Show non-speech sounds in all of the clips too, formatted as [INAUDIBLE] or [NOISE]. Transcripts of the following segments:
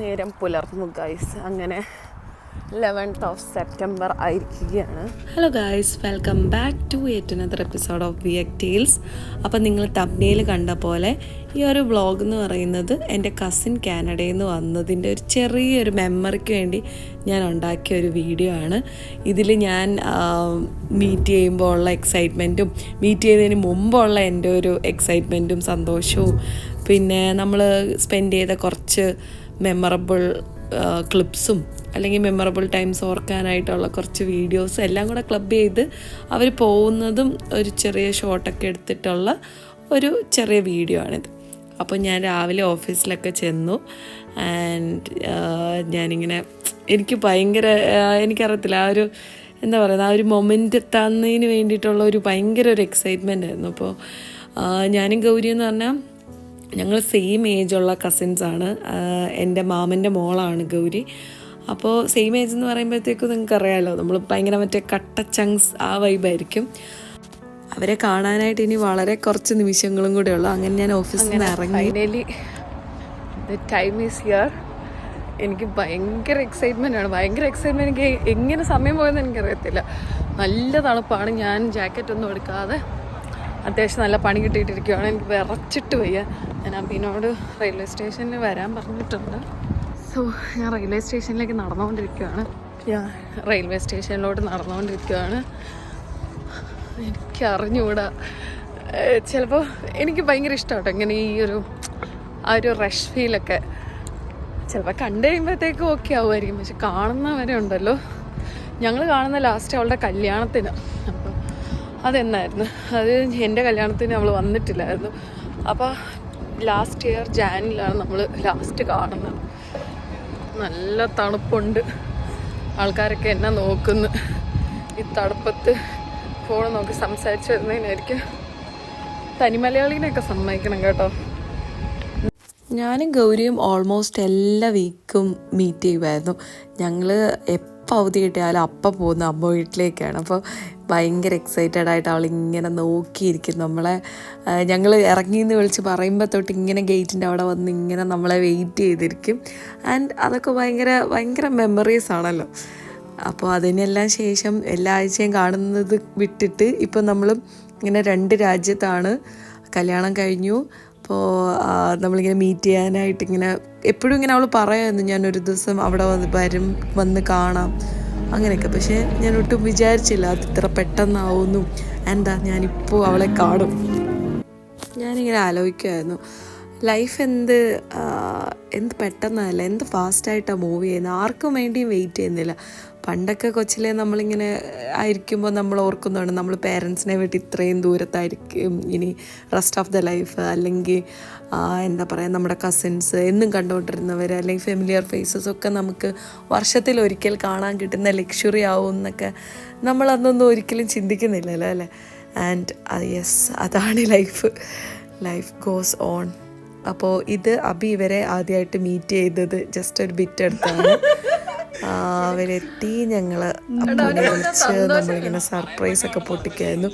നേരം പുലർന്നു ഗൈസ് അങ്ങനെ ലെവൻത്ത് ഓഫ് സെപ്റ്റംബർ ആയിരിക്കുകയാണ്. Hello guys welcome back to yet another episode of വിയക് ടീൽസ് അപ്പം നിങ്ങൾ തബ്നയിൽ കണ്ട പോലെ ഈ ഒരു വ്ളോഗ് എന്ന് പറയുന്നത് എന്റെ കസിൻ കാനഡയിൽ നിന്ന് വന്നതിന്റെ ഒരു ചെറിയൊരു മെമ്മറിക്ക് വേണ്ടി ഞാൻ ഉണ്ടാക്കിയ ഒരു വീഡിയോ ആണ്. ഇതിൽ ഞാൻ മീറ്റ് ചെയ്യുമ്പോൾ ഉള്ള എക്സൈറ്റ്മെന്റും മീറ്റ് ചെയ്തതിന് മുമ്പുള്ള എന്റെ ഒരു എക്സൈറ്റ്മെന്റും സന്തോഷവും. പിന്നെ നമ്മൾ സ്പെൻഡ് ചെയ്ത കുറച്ച് മെമ്മറബിൾ ക്ലിപ്സും അല്ലെങ്കിൽ മെമ്മറബിൾ ടൈംസ് ഓർക്കാനായിട്ടുള്ള കുറച്ച് വീഡിയോസ് എല്ലാം കൂടെ ക്ലബ് ചെയ്ത് അവർ പോകുന്നതും ഒരു ചെറിയ ഷോട്ടൊക്കെ എടുത്തിട്ടുള്ള ഒരു ചെറിയ വീഡിയോ ആണിത്. അപ്പോൾ ഞാൻ രാവിലെ ഓഫീസിലൊക്കെ ചെന്നു ആൻഡ് ഞാനിങ്ങനെ എനിക്ക് ഭയങ്കര എനിക്കറിയത്തില്ല ആ ഒരു എന്താ പറയുക ആ ഒരു മൊമെന്റ് എത്താവുന്നതിന് വേണ്ടിയിട്ടുള്ള ഒരു ഭയങ്കര ഒരു എക്സൈറ്റ്മെന്റ് ആയിരുന്നു. അപ്പോൾ ഞാനും ഗൗരി എന്ന് പറഞ്ഞാൽ ഞങ്ങൾ സെയിം ഏജുള്ള കസിൻസാണ് എന്റെ മാമന്റെ മോളാണ് ഗൗരി. അപ്പോൾ സെയിം ഏജ് എന്ന് പറയുമ്പോഴത്തേക്കും നിങ്ങൾക്ക് അറിയാമല്ലോ നമ്മൾ ഭയങ്കര മറ്റേ കട്ട ചങ്സ് ആ വൈബായിരിക്കും അവരെ കാണാനായിട്ട് ഇനി വളരെ കുറച്ച് നിമിഷങ്ങളും കൂടെ ഉള്ളു. അങ്ങനെ ഞാൻ ഓഫീസിൽ നിന്ന് ഇറങ്ങി. Finally the time is here എനിക്ക് ഭയങ്കര എക്സൈറ്റ്മെന്റ് ആണ്. ഭയങ്കര എക്സൈറ്റ്മെന്റ് എനിക്ക് എങ്ങനെ സമയം പോയെന്ന് എനിക്കറിയത്തില്ല. നല്ല തണുപ്പാണ്. ഞാൻ ജാക്കറ്റ് ഒന്നും എടുക്കാതെ അത്യാവശ്യം നല്ല പണി കിട്ടിയിട്ടിരിക്കുകയാണ് എനിക്ക് വിറച്ചിട്ട് വയ്യ. ഞാൻ അബിനോട് റെയിൽവേ സ്റ്റേഷനിൽ വരാൻ പറഞ്ഞിട്ടുണ്ട്. സോ ഞാൻ റെയിൽവേ സ്റ്റേഷനിലേക്ക് നടന്നുകൊണ്ടിരിക്കുകയാണ് ഞാൻ റെയിൽവേ സ്റ്റേഷനിലോട്ട് നടന്നുകൊണ്ടിരിക്കുകയാണ് എനിക്കറിഞ്ഞുകൂടാ ചിലപ്പോൾ എനിക്ക് ഭയങ്കര ഇഷ്ടമാട്ടോ ഇങ്ങനെ ഈ ഒരു ആ ഒരു റഷ് ഫീലൊക്കെ ചിലപ്പോൾ കണ്ടു കഴിയുമ്പോഴത്തേക്കും ഓക്കെ ആവുമായിരിക്കും. പക്ഷെ കാണുന്നവരെ ഉണ്ടല്ലോ. ഞങ്ങൾ കാണുന്ന ലാസ്റ്റ് അവളുടെ കല്യാണത്തിന്. അതെന്നായിരുന്നു? അത് എന്റെ കല്യാണത്തിന് അവൾ വന്നിട്ടില്ലായിരുന്നു. അപ്പോൾ ലാസ്റ്റ് ഇയർ ജാനിലാണ് നമ്മൾ ലാസ്റ്റ് കാണുന്നത്. നല്ല തണുപ്പുണ്ട്. ആൾക്കാരൊക്കെ എന്നെ നോക്കുന്നു. ഈ തണുപ്പത്ത് ഫോൺ നോക്കി സംസാരിച്ചു വരുന്നതിനായിരിക്കും. തനിമലയാളിനെയൊക്കെ സമ്മതിക്കണം കേട്ടോ. ഞാനും ഗൗരിയും ഓൾമോസ്റ്റ് എല്ലാ വീക്കും മീറ്റ് ചെയ്യുമായിരുന്നു. ഞങ്ങൾ എപ്പോൾ അവധി കിട്ടിയാലും അപ്പം പോകുന്ന അമ്മ വീട്ടിലേക്കാണ്. അപ്പോൾ ഭയങ്കര എക്സൈറ്റഡ് ആയിട്ട് അവൾ ഇങ്ങനെ നോക്കിയിരിക്കും നമ്മളെ ഞങ്ങൾ ഇറങ്ങിയെന്ന് വിളിച്ച് പറയുമ്പോൾ തൊട്ട് ഇങ്ങനെ ഗേറ്റിന്റെ അവിടെ വന്ന് ഇങ്ങനെ നമ്മളെ വെയിറ്റ് ചെയ്തിരിക്കും. ആൻഡ് അതൊക്കെ ഭയങ്കര ഭയങ്കര മെമ്മറീസ് ആണല്ലോ. അപ്പോൾ അതിനെല്ലാം ശേഷം എല്ലാ ആഴ്ചയും കാണുന്നത് വിട്ടിട്ട് ഇപ്പം നമ്മൾ ഇങ്ങനെ രണ്ട് രാജ്യത്താണ്. കല്യാണം കഴിഞ്ഞു. അപ്പോൾ നമ്മളിങ്ങനെ മീറ്റ് ചെയ്യാനായിട്ട് ഇങ്ങനെ എപ്പോഴും ഇങ്ങനെ അവൾ പറയുമായിരുന്നു ഞാൻ ഒരു ദിവസം അവിടെ വന്ന് വരും വന്ന് കാണാം. അങ്ങനെയൊക്കെ. പക്ഷേ ഞാൻ ഒട്ടും വിചാരിച്ചില്ല അത് ഇത്ര പെട്ടെന്നാവുന്നു. എന്താ ഞാനിപ്പോൾ അവളെ കാണും. ഞാനിങ്ങനെ ആലോചിക്കുമായിരുന്നു ലൈഫ് എന്ത് എന്ത് പെട്ടെന്നല്ല എന്ത് ഫാസ്റ്റായിട്ടാണ് മൂവ് ചെയ്യുന്നത് ആർക്കും വേണ്ടിയും വെയിറ്റ് ചെയ്യുന്നില്ല. പണ്ടൊക്കെ കൊച്ചിലെ നമ്മളിങ്ങനെ ആയിരിക്കുമ്പോൾ നമ്മൾ ഓർക്കുന്നതാണ് നമ്മൾ പേരൻസിനെ വിട്ട് ഇത്രയും ദൂരത്തായിരിക്കും. ഇനി റെസ്റ്റ് ഓഫ് ദ ലൈഫ് അല്ലെങ്കിൽ എന്താ പറയുക നമ്മുടെ കസിൻസ് എന്നും കണ്ടുകൊണ്ടിരുന്നവർ അല്ലെങ്കിൽ ഫെമിലിയർ ഫേസസ് ഒക്കെ നമുക്ക് വർഷത്തിൽ ഒരിക്കൽ കാണാൻ കിട്ടുന്ന ലക്ഷറി ആവും എന്നൊക്കെ നമ്മളന്നൊന്നും ഒരിക്കലും ചിന്തിക്കുന്നില്ലല്ലോ അല്ലേ? ആൻഡ് യെസ് അതാണ് ലൈഫ് ലൈഫ് ഗോസ് ഓൺ അപ്പോൾ ഇത് അബി ഇവരെ ആദ്യമായിട്ട് മീറ്റ് ചെയ്തത് ജസ്റ്റ് ഒരു ബിറ്റ് എടുത്താണ് [LAUGHS] അവരെത്തി ഞങ്ങൾ വിളിച്ച് നമ്മളിങ്ങനെ സർപ്രൈസ് ഒക്കെ പൊട്ടിക്കായിരുന്നു.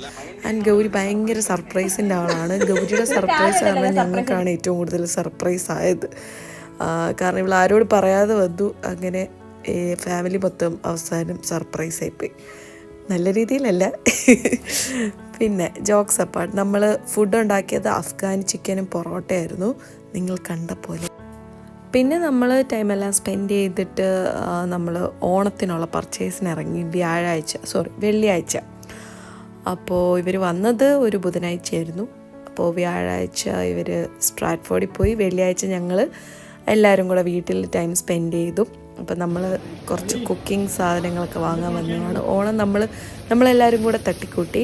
ആൻഡ് ഗൗരി ഭയങ്കര സർപ്രൈസിന്റെ ആളാണ്. ഗൗരിയുടെ [LAUGHS] സർപ്രൈസ് കാരണം ഞങ്ങൾക്കാണ് ഏറ്റവും കൂടുതൽ സർപ്രൈസ് ആയത് കാരണം ഇവൾ ആരോട് പറയാതെ വന്നു. അങ്ങനെ ഫാമിലി മൊത്തം അവസാനം സർപ്രൈസ് ആയിപ്പോയി നല്ല രീതിയിലല്ല. [LAUGHS] പിന്നെ ജോക്സ് അപ്പാർട്ട്. നമ്മൾ ഫുഡ് ഉണ്ടാക്കിയത് അഫ്ഗാനി ചിക്കനും പൊറോട്ടയായിരുന്നു. നിങ്ങൾ കണ്ട പോലെ. പിന്നെ നമ്മൾ ടൈമെല്ലാം സ്പെൻഡ് ചെയ്തിട്ട് നമ്മൾ ഓണത്തിനുള്ള പർച്ചേസിന് ഇറങ്ങി വ്യാഴാഴ്ച സോറി വെള്ളിയാഴ്ച. അപ്പോൾ ഇവർ വന്നത് ഒരു ബുധനാഴ്ചയായിരുന്നു. അപ്പോൾ വ്യാഴാഴ്ച ഇവർ സ്ട്രാറ്റ്ഫോർഡിൽ പോയി വെള്ളിയാഴ്ച ഞങ്ങൾ എല്ലാവരും കൂടെ വീട്ടിൽ ടൈം സ്പെൻഡ് ചെയ്തു. അപ്പോൾ നമ്മൾ കുറച്ച് കുക്കിംഗ് സാധനങ്ങളൊക്കെ വാങ്ങാൻ വന്നതാണ്. ഓണം നമ്മൾ നമ്മളെല്ലാവരും കൂടെ തട്ടിക്കൂട്ടി.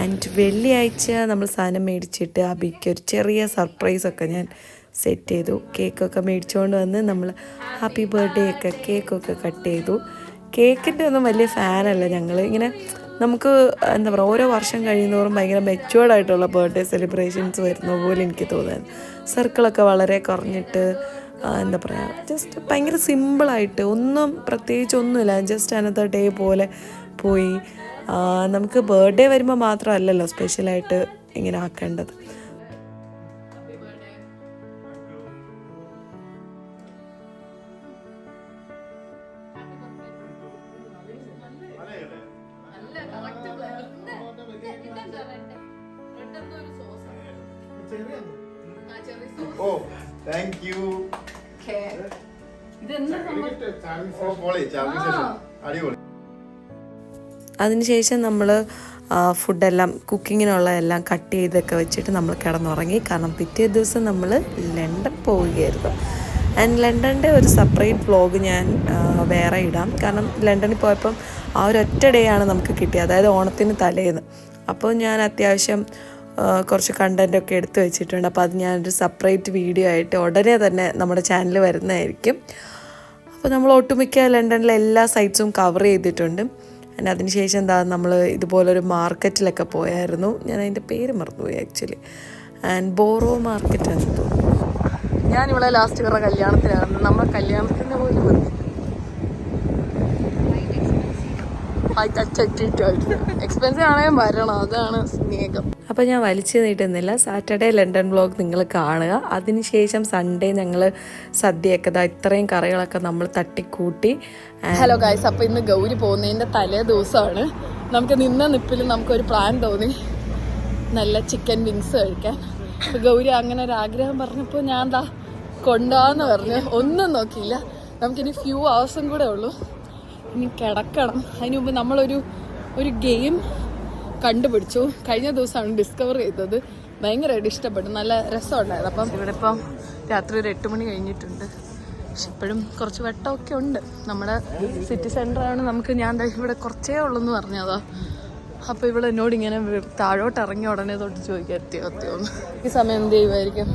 ആൻഡ് വെള്ളിയാഴ്ച നമ്മൾ സാധനം മേടിച്ചിട്ട് അബിക്ക് ഒരു ചെറിയ സർപ്രൈസൊക്കെ ഞാൻ സെറ്റ് ചെയ്തു. കേക്കൊക്കെ മേടിച്ചുകൊണ്ട് വന്ന് നമ്മൾ ഹാപ്പി ബർത്ത്ഡേ ഒക്കെ കേക്കൊക്കെ കട്ട് ചെയ്തു. കേക്കിന്റെ ഒന്നും വലിയ ഫാനല്ല ഞങ്ങൾ ഇങ്ങനെ നമുക്ക് എന്താ പറയുക ഓരോ വർഷം കഴിയുന്നതോറും ഭയങ്കര മെച്ചുവേർഡ് ആയിട്ടുള്ള ബർത്ത്ഡേ സെലിബ്രേഷൻസ് വരുന്ന പോലെ എനിക്ക് തോന്നുന്നു സർക്കിളൊക്കെ വളരെ കുറഞ്ഞിട്ട് എന്താ പറയുക ജസ്റ്റ് ഭയങ്കര സിമ്പിളായിട്ട് ഒന്നും പ്രത്യേകിച്ച് ഒന്നുമില്ല. ജസ്റ്റ് അനത്തെ ഡേ പോലെ പോയി. നമുക്ക് ബർത്ത്ഡേ വരുമ്പോൾ മാത്രമല്ലല്ലോ സ്പെഷ്യലായിട്ട് ഇങ്ങനെ ആക്കേണ്ടത്. താങ്ക് യു അടിപൊളി. അതിനുശേഷം നമ്മൾ ഫുഡെല്ലാം കുക്കിങ്ങിനുള്ള എല്ലാം കട്ട് ചെയ്തൊക്കെ വെച്ചിട്ട് നമ്മൾ കിടന്നുറങ്ങി. കാരണം പിറ്റേ ദിവസം നമ്മൾ ലണ്ടൻ പോവുകയായിരുന്നു. ആൻഡ് ലണ്ടന്റെ ഒരു സെപ്പറേറ്റ് വ്ളോഗ് ഞാൻ വേറെ ഇടാം. കാരണം ലണ്ടനിൽ പോയപ്പം ആ ഒരു ഒറ്റ ഡേ ആണ് നമുക്ക് കിട്ടിയത്. അതായത് ഓണത്തിന് തലേന്ന്. അപ്പോൾ ഞാൻ അത്യാവശ്യം കുറച്ച് കണ്ടന്റൊക്കെ എടുത്ത് വെച്ചിട്ടുണ്ട്. അപ്പോൾ അത് ഞാനൊരു സെപ്പറേറ്റ് വീഡിയോ ആയിട്ട് ഉടനെ തന്നെ നമ്മുടെ ചാനൽ വരുന്നതായിരിക്കും. അപ്പോൾ നമ്മൾ ഒട്ടുമിക്ക ലണ്ടനിലെ എല്ലാ സൈറ്റ്സും കവർ ചെയ്തിട്ടുണ്ട്. പിന്നെ അതിനുശേഷം എന്താ നമ്മൾ ഇതുപോലൊരു മാർക്കറ്റിലൊക്കെ പോയായിരുന്നു. ഞാൻ അതിന്റെ പേര് മറന്നുപോയി ആക്ച്വലി ആൻഡ് ബോറോ മാർക്കറ്റ് എന്ന് തോന്നുന്നു. ഞാൻ ഇവിടെ ലാസ്റ്റ് ഇവരുടെ കല്യാണത്തിലായിരുന്നു നമ്മൾ കല്യാണത്തിന് പോലും വന്നു എക്സ്പെൻസീവ് ആണെങ്കിൽ വരണം. അതാണ് സ്നേഹം. അപ്പോൾ ഞാൻ വലിച്ചു നീട്ടുന്നില്ല. സാറ്റർഡേ ലണ്ടൻ ബ്ലോഗ് നിങ്ങൾ കാണുക. അതിനുശേഷം സൺഡേ ഞങ്ങൾ സദ്യയൊക്കെ ഇതാ ഇത്രയും കറികളൊക്കെ നമ്മൾ തട്ടിക്കൂട്ടി. ഹലോ ഗായ്സ് അപ്പൊ ഇന്ന് ഗൗരി പോകുന്നതിന്റെ തലേ ദിവസമാണ്. നമുക്ക് നിന്ന നിപ്പിൽ നമുക്കൊരു പ്ലാൻ തോന്നി. നല്ല ചിക്കൻ വിങ്സ് കഴിക്കാൻ. ഗൗരി അങ്ങനെ ഒരു ആഗ്രഹം പറഞ്ഞപ്പോൾ ഞാൻ എന്താ കൊണ്ടാന്ന് പറഞ്ഞു. ഒന്നും നോക്കിയില്ല. നമുക്കിനി ഫ്യൂ അവേഴ്സും കൂടെ ഉള്ളൂ. ഇനി കിടക്കണം. അതിന് മുമ്പ് നമ്മളൊരു ഒരു ഗെയിം കണ്ടുപിടിച്ചു. കഴിഞ്ഞ ദിവസമാണ് ഡിസ്കവർ ചെയ്തത്. ഭയങ്കരമായിട്ട് ഇഷ്ടപ്പെട്ടു. നല്ല രസമുണ്ടായിരുന്നു. അപ്പം ഇവിടെ ഇപ്പം രാത്രി ഒരു എട്ട് മണി കഴിഞ്ഞിട്ടുണ്ട്. പക്ഷെ ഇപ്പോഴും കുറച്ച് വെട്ടമൊക്കെ ഉണ്ട്. നമ്മുടെ സിറ്റി സെന്ററാണ് നമുക്ക് ഞാൻ ഇവിടെ കുറച്ചേ ഉള്ളൂ എന്ന് പറഞ്ഞതാ. അപ്പോൾ ഇവിടെ എന്നോട് ഇങ്ങനെ താഴോട്ട് ഇറങ്ങി ഉടനെ തൊട്ട് ചോദിക്കാൻ എത്തിയോ എത്തിയോ ഈ സമയം എന്ത് ചെയ്യുമായിരിക്കും?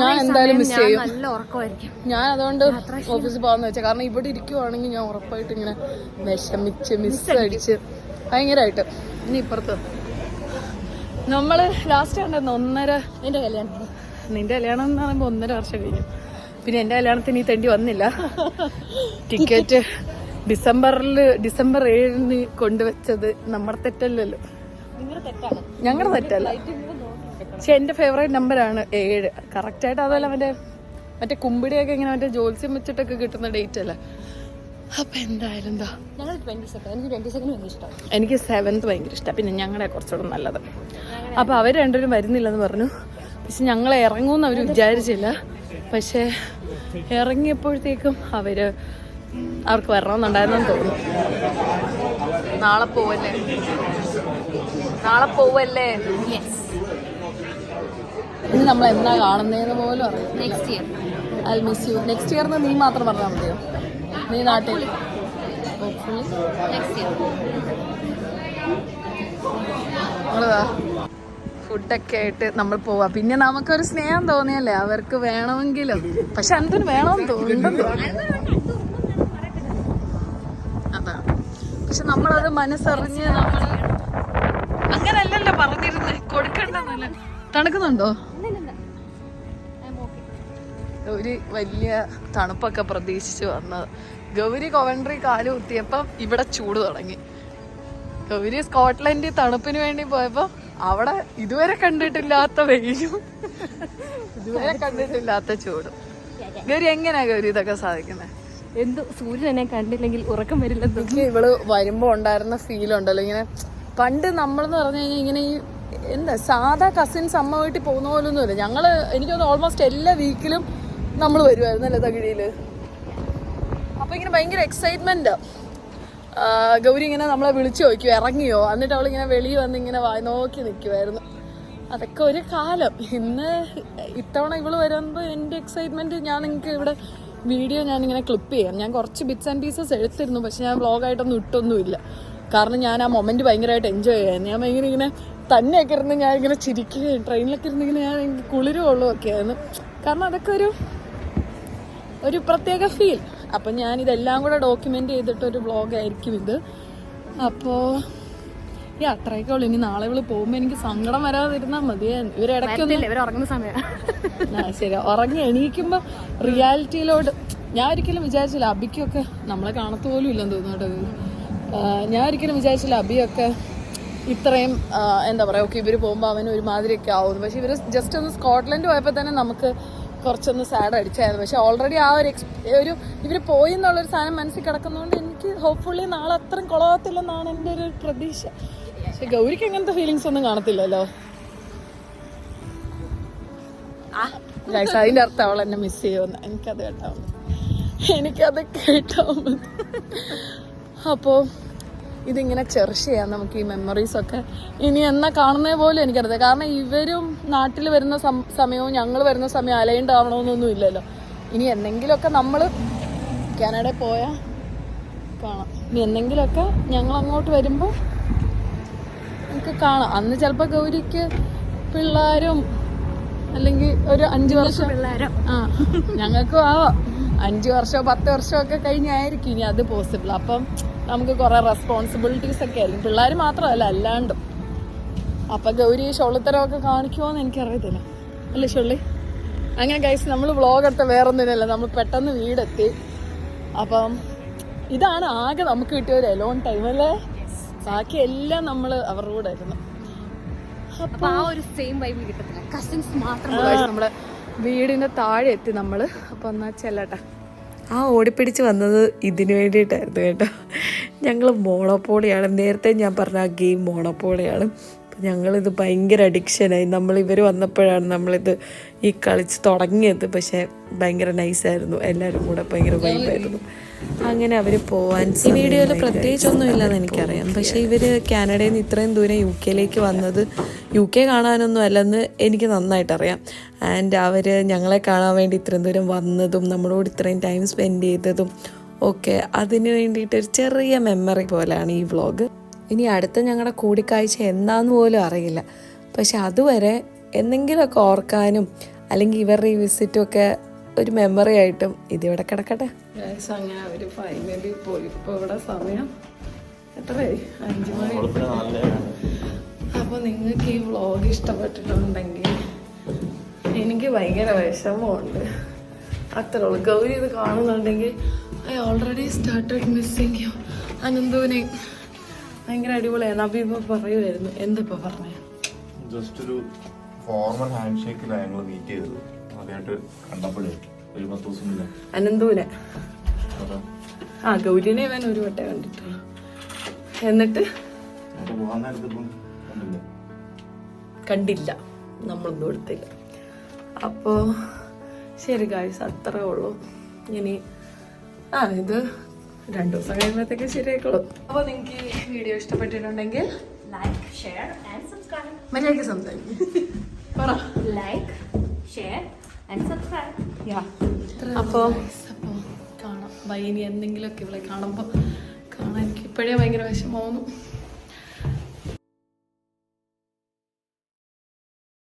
ഞാൻ എന്തായാലും മിസ് ചെയ്യും. നല്ല ഉറക്കമായിരിക്കും. ഞാൻ അതുകൊണ്ട് ഓഫീസിൽ പോകാന്ന് വെച്ചാൽ കാരണം ഇവിടെ ഇരിക്കുവാണെങ്കിൽ ഞാൻ ഉറപ്പായിട്ട് ഇങ്ങനെ വിഷമിച്ച് മിസ് അടിച്ച് ഭയങ്കരമായിട്ട് ഇനി ഇപ്പുറത്ത്. നമ്മൾ ലാസ്റ്റ് കണ്ടെന്ന് ഒന്നര എന്റെ കല്യാണം നിന്റെ കല്യാണം എന്ന് പറയുമ്പോൾ ഒന്നര വർഷം കഴിഞ്ഞു. പിന്നെ എന്റെ കല്യാണത്തിന് ഈ തെണ്ടി വന്നില്ല. ടിക്കറ്റ് ഡിസംബറിൽ ഡിസംബർ ഏഴിന് കൊണ്ടുവച്ചത് നമ്മുടെ തെറ്റല്ലല്ലോ. ഞങ്ങളുടെ തെറ്റല്ല. പക്ഷെ എന്റെ ഫേവറേറ്റ് നമ്പറാണ് ഏഴ്. കറക്റ്റ് ആയിട്ട് അതല്ല മറ്റേ മറ്റേ കുമ്പിടിയൊക്കെ ഇങ്ങനെ മറ്റേ ജോത്സ്യം വെച്ചിട്ടൊക്കെ കിട്ടുന്ന ഡേറ്റ് അല്ല? അപ്പൊ എന്തായാലും എന്താ ഞങ്ങൾ ട്വന്റി സെക്കൻഡ് എനിക്ക് ട്വന്റി സെക്കൻഡ് ഭയങ്കര ഇഷ്ടമാണ് എനിക്ക് സെവൻത്ത് ഭയങ്കര ഇഷ്ടമാണ് പിന്നെ ഞങ്ങളുടെ കുറച്ചുകൂടെ നല്ലത്. അപ്പോൾ അവർ രണ്ടുപേരും വരുന്നില്ലെന്ന് പറഞ്ഞു. പക്ഷെ ഞങ്ങൾ ഇറങ്ങുമെന്ന് അവർ വിചാരിച്ചില്ല. പക്ഷേ ഇറങ്ങിയപ്പോഴത്തേക്കും അവർ അവർക്ക് വരണമെന്നുണ്ടായിരുന്നെന്ന് തോന്നുന്നു. നാളെ പോവല്ലേ? നാളെ പോവല്ലേ? ഇനി നമ്മൾ എന്നാ കാണുന്നതെന്ന് പോലും അറിയാം next year I miss you next ഇയറിന് നീ മാത്രം പറഞ്ഞാൽ മതിയോ? നീ നാട്ടിൽ? ഇയർ ഫുഡൊക്കെ ആയിട്ട് നമ്മൾ പോവാ. പിന്നെ നമുക്കൊരു സ്നേഹം തോന്നിയല്ലേ? അവർക്ക് വേണമെങ്കിലും. പക്ഷെ എന്തിനു വേണമെന്ന് തോന്നുന്നു അതാ. പക്ഷെ നമ്മളത് മനസ്സറിഞ്ഞ് നമ്മൾ അങ്ങനല്ലല്ലോ പറഞ്ഞിരുന്നത്. കൊടുക്കണ്ടെന്നല്ല. തണുക്കുന്നുണ്ടോ? ഗൗരി വലിയ തണുപ്പൊക്കെ പ്രതീക്ഷിച്ചു വന്നത് ഗൗരി കോവൻട്രി കാൽ കുത്തിയപ്പം ഇവിടെ ചൂട് തുടങ്ങി. ഗൗരി സ്കോട്ട്ലൻഡിൽ തണുപ്പിന് വേണ്ടി പോയപ്പോ അവിടെ ഇതുവരെ കണ്ടിട്ടില്ലാത്ത വെയിലും ഇതുവരെ കണ്ടിട്ടില്ലാത്ത ചൂടും. ഗൗരി എങ്ങനെയാ ഗൗരി ഇതൊക്കെ സാധിക്കുന്നത് എന്ത് സൂര്യൻ എന്നെ കണ്ടില്ലെങ്കിൽ ഉറക്കം വരില്ല ഇവൾ വരുമ്പോ ഉണ്ടായിരുന്ന ഫീൽ ഉണ്ടല്ലോ. ഇങ്ങനെ പണ്ട് നമ്മളെന്ന് പറഞ്ഞു കഴിഞ്ഞാൽ ഇങ്ങനെ ഈ എന്താ സാധാ കസിൻസ് അമ്മ വീട്ടിൽ പോകുന്ന പോലൊന്നുമില്ല. ഞങ്ങൾ എനിക്ക് തോന്നുന്നു ഓൾമോസ്റ്റ് എല്ലാ വീക്കിലും നമ്മൾ വരുമായിരുന്നു അല്ലേ തകിഴിയിൽ അപ്പൊ ഇങ്ങനെ ഭയങ്കര എക്സൈറ്റ്മെന്റ് ഗൗരി ഇങ്ങനെ നമ്മളെ വിളിച്ചു നോക്കിയോ ഇറങ്ങിയോ? എന്നിട്ട് അവളിങ്ങനെ വെളിയിൽ വന്ന് ഇങ്ങനെ വായി നോക്കി നിൽക്കുമായിരുന്നു അതൊക്കെ ഒരു കാലം. ഇന്ന് ഇത്തവണ ഇവൾ വരുമ്പോൾ എന്റെ എക്സൈറ്റ്മെന്റ് ഞാൻ നിങ്ങൾക്ക് ഇവിടെ വീഡിയോ ഞാൻ ഇങ്ങനെ ക്ലിപ്പ് ചെയ്യാം. ഞാൻ കുറച്ച് ബിറ്റ്സ് ആൻഡ് പീസസ് എടുത്തിരുന്നു പക്ഷെ ഞാൻ വ്ളോഗായിട്ടൊന്നും ഇട്ടൊന്നുമില്ല. കാരണം ഞാൻ ആ മൊമെന്റ് ഭയങ്കരമായിട്ട് എൻജോയ് ചെയ്യാൻ ഞാൻ ഭയങ്കര ഇങ്ങനെ തന്നെയൊക്കെ ഇരുന്ന് ഞാൻ ഇങ്ങനെ ചിരിക്കുകയും ട്രെയിനിലൊക്കെ ഇരുന്ന് ഇങ്ങനെ ഞാൻ ഒക്കെ ആയിരുന്നു. കാരണം അതൊക്കെ ഒരു ഒരു പ്രത്യേക ഫീൽ അപ്പം ഞാൻ ഇതെല്ലാം കൂടെ ഡോക്യുമെന്റ് ചെയ്തിട്ടൊരു ഒരു വ്ളോഗ് ആയിരിക്കും ഇത്. അപ്പോൾ ഈ അത്രയൊക്കെ ഉള്ളു. ഇനി നാളെ ഇവൾ പോകുമ്പോൾ എനിക്ക് സങ്കടം വരാതിരുന്നാൽ മതിയായിരുന്നു ഇവരിടയ്ക്കൊന്നും സമയം. ആ ശരി ഉറങ്ങി എണീക്കുമ്പോൾ റിയാലിറ്റിയിലോട്ട് ഞാൻ ഒരിക്കലും വിചാരിച്ചില്ല അബിക്കൊക്കെ നമ്മളെ കാണത്തു പോലും ഇല്ലെന്ന് തോന്നുന്നു കേട്ടോ ഞാൻ ഒരിക്കലും വിചാരിച്ചില്ല അബിയൊക്കെ ഇത്രയും എന്താ പറയുക ഓക്കെ ഇവർ പോകുമ്പോൾ അവന് ഒരുമാതിരിയൊക്കെ ആവുന്നു പക്ഷെ ഇവർ ജസ്റ്റ് ഒന്ന് സ്കോട്ട്ലൻഡ് പോയപ്പോൾ തന്നെ നമുക്ക് കുറച്ചൊന്ന് സാഡ് അടിച്ചായിരുന്നു. പക്ഷെ ഓൾറെഡി ആ ഒരു എക്സ് ഒരു ഇവർ പോയി എന്നുള്ളൊരു സാധനം മനസ്സിൽ കിടക്കുന്നതുകൊണ്ട് എനിക്ക് ഹോപ്പ്ഫുള്ളി നാളെ അത്രയും കൊളവത്തില്ലെന്നാണ് എന്റെ ഒരു പ്രതീക്ഷ. പക്ഷെ ഗൗരിക്ക് അങ്ങനത്തെ ഫീലിങ്സ് ഒന്നും കാണത്തില്ലല്ലോ. ഗൈസ് അതിന്റെ അർത്ഥം അവൾ എന്നെ മിസ് ചെയ്യുമെന്ന്. എനിക്കത് കേട്ടാ എനിക്കത് കേട്ടാ അപ്പോൾ ഇതിങ്ങനെ ചെറിഷ് ചെയ്യാം നമുക്ക് ഈ മെമ്മറീസ് ഒക്കെ ഇനി എന്നാ കാണുന്നത് പോലും എനിക്കറിയാം കാരണം ഇവരും നാട്ടിൽ വരുന്ന സമയവും ഞങ്ങൾ വരുന്ന സമയം അലൈൻഡ് ആവണമെന്നൊന്നും ഇല്ലല്ലോ. ഇനി എന്തെങ്കിലുമൊക്കെ നമ്മൾ കാനഡയിൽ പോയാൽ കാണാം. ഇനി എന്തെങ്കിലുമൊക്കെ ഞങ്ങൾ അങ്ങോട്ട് വരുമ്പോൾ നമുക്ക് കാണാം. അന്ന് ചിലപ്പോൾ ഗൗരിക്ക് പിള്ളേരും അല്ലെങ്കിൽ ഒരു അഞ്ചു വർഷം പിള്ളേരും. ആ ഞങ്ങൾക്കും ആവാം. അഞ്ചു വർഷമോ പത്ത് വർഷമോ ഒക്കെ കഴിഞ്ഞായിരിക്കും ഇനി അത് പോസിബിൾ അപ്പം നമുക്ക് കുറെ റെസ്പോൺസിബിലിറ്റീസ് ഒക്കെ ആയിരിക്കും. പിള്ളേർ മാത്രമല്ല അല്ലാണ്ടും. അപ്പൊ ഗൗരി ഷൊള്ളിത്തരമൊക്കെ കാണിക്കുമോന്ന് എനിക്കറിയത്തില്ല. അല്ലേ ഷൊള്ളി അങ്ങനെ ഗൈസ് നമ്മൾ വ്ളോഗ് എടുത്ത വേറൊന്നിനല്ല നമ്മൾ പെട്ടെന്ന് വീടെത്തി. അപ്പം ഇതാണ് ആകെ നമുക്ക് കിട്ടിയ ഒരു എലോൺ ടൈം അല്ലേ? ബാക്കി എല്ലാം നമ്മൾ അവരുടെ കൂടെ ആയിരുന്നു. അപ്പൊ ആ ഒരു സെയിം വൈബ് കിട്ടത്തില്ല. കസിൻസ് മാത്രം നമ്മൾ വീടിന്റെ താഴെ എത്തി നമ്മൾ. അപ്പൊ എന്നാ ചെല്ലട്ടെ. ആ ഓടിപ്പിടിച്ച് വന്നത് ഇതിനു വേണ്ടിയിട്ടായിരുന്നു കേട്ടോ. ഞങ്ങൾ മോണോപ്പോളിയാണ് നേരത്തെ ഞാൻ പറഞ്ഞ ആ ഗെയിം മോണോപ്പോളിയാണ് അപ്പം ഞങ്ങളിത് ഭയങ്കര അഡിക്ഷനായി നമ്മൾ ഇവർ വന്നപ്പോഴാണ് നമ്മളിത് ഈ കളിച്ച് തുടങ്ങിയത്. പക്ഷേ ഭയങ്കര നൈസായിരുന്നു എല്ലാവരും കൂടെ ഭയങ്കര വൈബായിരുന്നു അങ്ങനെ അവർ പോവാൻ ഈ വീഡിയോയിൽ പ്രത്യേകിച്ചൊന്നും ഇല്ലെന്ന് എനിക്കറിയാം. പക്ഷേ ഇവർ കാനഡയിൽ നിന്ന് ഇത്രയും ദൂരം യു കെയിലേക്ക് വന്നത് യു കെ കാണാനൊന്നും അല്ലെന്ന് എനിക്ക് നന്നായിട്ട് അറിയാം ആൻഡ് അവർ ഞങ്ങളെ കാണാൻ വേണ്ടി ഇത്രയും ദൂരം വന്നതും നമ്മളോട് ഇത്രയും ടൈം സ്പെൻഡ് ചെയ്തതും ഒക്കെ അതിന് വേണ്ടിയിട്ട് ഒരു ചെറിയ മെമ്മറി പോലെയാണ് ഈ വ്ളോഗ് ഇനി അടുത്ത ഞങ്ങളുടെ കൂടിക്കാഴ്ച എന്താണെന്ന് പോലും അറിയില്ല. പക്ഷെ അതുവരെ എന്തെങ്കിലുമൊക്കെ ഓർക്കാനും അല്ലെങ്കിൽ ഇവരുടെ ഈ വിസിറ്റും ഒക്കെ ഒരു മെമ്മറി ആയിട്ടും ഇതിവിടെ കിടക്കട്ടെ. അങ്ങനെ ഇവിടെ സമയം എത്രയായി? അഞ്ചു മണി. അപ്പൊ നിങ്ങൾക്ക് ഈ വ്ളോഗ് ഇഷ്ടപ്പെട്ടിട്ടുണ്ടെങ്കിൽ എനിക്ക് ഭയങ്കര വിഷമമുണ്ട്. അത്രേ ഉള്ളൂ. ഗൗരി ഇത് കാണുന്നുണ്ടെങ്കിൽ I already started missing you അനന്തുവിനെ ഭയങ്കര അടിപൊളിയാണ് ഇപ്പൊ പറയുമായിരുന്നു എന്തിപ്പോ പറഞ്ഞു? ജസ്റ്റ് ഒരു ഫോർമൽ ഹാൻഡ് ഷേക്കിലാണ് ഞങ്ങൾ മീറ്റ് ചെയ്തത്. ആദ്യമായിട്ട് കണ്ടപ്പോഴേ ഒരു പത്ത് ദിവസം മുന്നേ. അനന്തൂനെ ആ ഗൗരിനെ ഇവൻ ഒരു വട്ടം കണ്ടിട്ട്. എന്നിട്ട്? കണ്ടില്ല. നമ്മളൊന്നും എടുത്തില്ല. അപ്പോ ശരി ഗായ്സ് അത്രേ ഉള്ളൂ. ഇനി ആ ഇത് രണ്ടു ദിവസം കഴിയുമ്പോഴത്തേക്ക് ശരിയായിക്കോളും. അപ്പോൾ നിങ്ങൾക്ക് ഈ വീഡിയോ ഇഷ്ടപ്പെട്ടിട്ടുണ്ടെങ്കിൽ ലൈക്ക് ഷെയർ ആൻഡ് സബ്സ്ക്രൈബ് മര്യാദയ്ക്ക് സംസാരിക്കും. പറ. ലൈക്ക് ഷെയർ ആൻഡ് സബ്സ്ക്രൈബ് യാ. അപ്പോൾ അപ്പോൾ കാണാം. ബൈ ഇനി എന്തെങ്കിലുമൊക്കെ ഇവിടെ കാണുമ്പോൾ കാണാൻ എനിക്ക് ഇപ്പോഴേ ഭയങ്കര വിഷമമാവുന്നു.